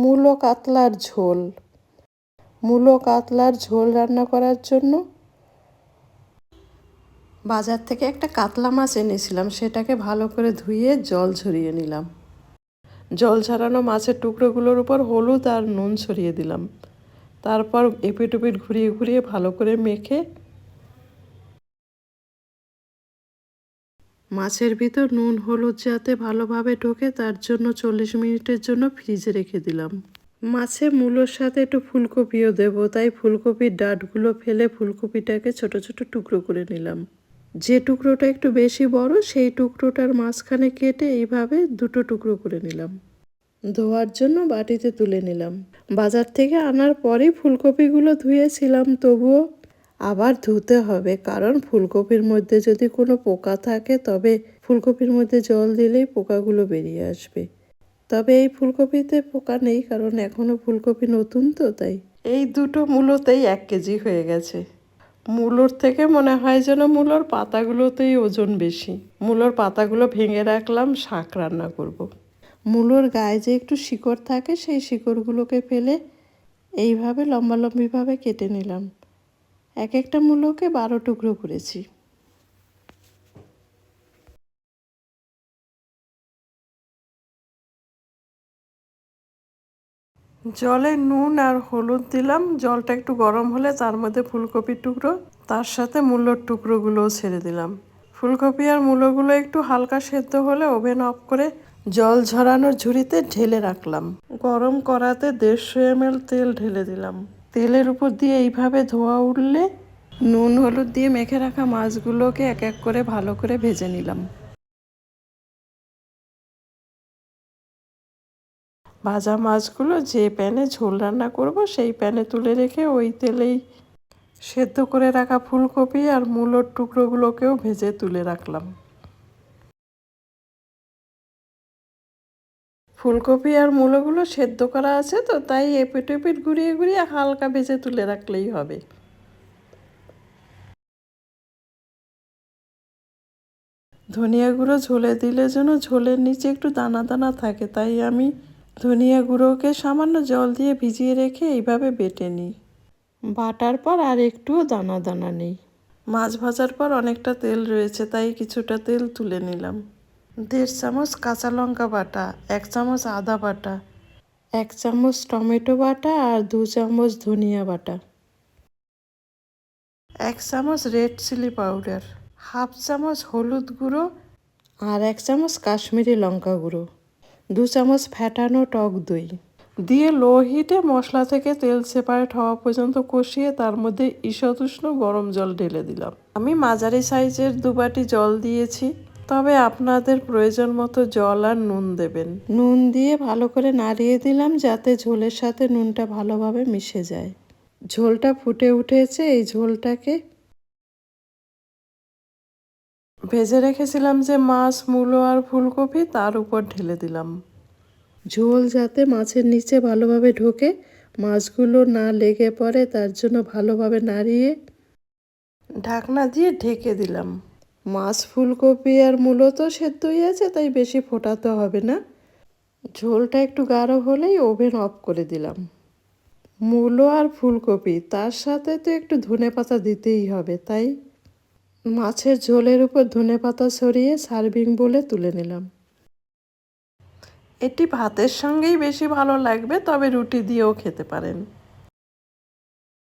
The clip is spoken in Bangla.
মূলো কাতলার ঝোল। মূলো কাতলার ঝোল রান্না করার জন্য বাজার থেকে একটা কাতলা মাছ এনেছিলাম, সেটাকে ভালো করে ধুয়ে জল ঝরিয়ে নিলাম। জল ঝরানো মাছের টুকরোগুলোর উপর হলুদ আর নুন ছড়িয়ে দিলাম। তারপর এপিট ওপিট ঘুরিয়ে ঘুরিয়ে ভালো করে মেখে মাছের ভিতর নুন, হলুদ যাতে ভালোভাবে ঢোকে, তার জন্য চল্লিশ মিনিটের জন্য ফ্রিজে রেখে দিলাম। মাছে মূলোর সাথে একটু ফুলকপিও দেব, তাই ফুলকপির ডাঁটগুলো ফেলে ফুলকপিটাকে ছোট ছোট টুকরো করে নিলাম। যে টুকরোটা একটু বেশি বড়, সেই টুকরোটার মাঝখানে কেটে এইভাবে দুটো টুকরো করে নিলাম। ধোয়ার জন্য বাটিতে তুলে নিলাম। বাজার থেকে আনার পরেই ফুলকপিগুলো ধুয়েছিলাম, তবুও আবার ধুতে হবে। কারণ ফুলকপির মধ্যে যদি কোনো পোকা থাকে তবে ফুলকপির মধ্যে জল দিলেই পোকাগুলো বেরিয়ে আসবে। তবে এই ফুলকপিতে পোকা নেই কারণ এখনও ফুলকপি নতুন তো তাই। এই দুটো মূলোতেই এক কেজি হয়ে গেছে। মূলোর থেকে মনে হয় যেন মূলোর পাতাগুলোতেই ওজন বেশি। মূলোর পাতাগুলো ভেঙে রাখলাম শাক রান্না করব। মূলোর গায়ে যে একটু শিকড় থাকে সেই শিকড়গুলোকে ফেলে এইভাবে লম্বালম্বিভাবে কেটে নিলাম। এক একটা মূলোকে বারো টুকরো করেছি। জলে নুন আর হলুদ দিলাম। জলটা একটু গরম হলে তার মধ্যে ফুলকপির টুকরো, তার সাথে মূলোর টুকরোগুলোও ছেড়ে দিলাম। ফুলকপি আর মূলোগুলো একটু হালকা সেদ্ধ হলে ওভেন অফ করে জল ঝরানোর ঝুড়িতে ঢেলে রাখলাম। গরম করাতে দেড়শো এম তেল ঢেলে দিলাম। তেলের উপর দিয়ে এইভাবে ধোয়া উঠলে নুন, হলুদ দিয়ে মেখে রাখা মাছগুলোকে এক এক করে ভালো করে ভেজে নিলাম। ভাজা মাছগুলো যে প্যানে ঝোল রান্না করব সেই প্যানে তুলে রেখে ওই তেলেই সেদ্ধ করে রাখা ফুলকপি আর মূলোর টুকরোগুলোকেও ভেজে তুলে রাখলাম। ফুলকপি আর মূলোগুলো সেদ্ধ করা আছে তো, তাই এপিট এপিট ঘুরিয়ে ঘুরিয়ে হালকা ভেজে তুলে রাখলেই হবে। ধনিয়া গুঁড়ো ঝোলে দিলে যেন ঝোলের নিচে একটু দানা দানা থাকে, তাই আমি ধনিয়া গুঁড়োকে সামান্য জল দিয়ে ভিজিয়ে রেখে এইভাবে বেটে নিই। বাটার পর আর একটুও দানা দানা নেই। মাছ ভাজার পর অনেকটা তেল রয়েছে, তাই কিছুটা তেল তুলে নিলাম। দেড় চামচ কাঁচা লঙ্কা বাটা, এক চামচ আদা বাটা, এক চামচ টমেটো বাটা আর দু চামচ ধনিয়া বাটা। এক চামচ রেড চিলি পাউডার, হাফ চামচ হলুদ গুঁড়ো আর এক চামচ কাশ্মীরি লঙ্কা গুঁড়ো, দু চামচ ফ্যাটানো টক দই। দিয়ে লো হিটে মশলা থেকে তেল সেপারেট হওয়া পর্যন্ত কষিয়ে তার মধ্যে ঈষৎ উষ্ণ গরম জল ঢেলে দিলাম। আমি মাঝারি সাইজের দুবাটি জল দিয়েছি। তবে আপনাদের প্রয়োজন মতো জল আর নুন দেবেন। নুন দিয়ে ভালো করে নাড়িয়ে দিলাম যাতে ঝোলের সাথে নুনটা ভালোভাবে মিশে যায়। ঝোলটা ফুটে উঠেছে এই ঝোলটাকে ভেজে রেখেছিলাম যে মাছ মূলো আর ফুলকপি তার উপর ঢেলে দিলাম। ঝোল যাতে মাছের নিচে ভালোভাবে ঢোকে মাছগুলো না লেগে পড়ে তার জন্য ভালোভাবে নাড়িয়ে ঢাকনা দিয়ে ঢেকে দিলাম। মাছ ফুলকপি আর মূলো তো সেদ্ধই আছে, তাই বেশি ফোটাতে হবে না। ঝোলটা একটু গাঢ় হলেই ওভেন অফ করে দিলাম। মূলো আর ফুলকপি, তার সাথে তো একটু ধনে পাতা দিতেই হবে, তাই মাছের ঝোলের উপর ধনে পাতা ছড়িয়ে সার্ভিং বলে তুলে নিলাম। এটি ভাতের সঙ্গেই বেশি ভালো লাগবে, তবে রুটি দিয়েও খেতে পারেন।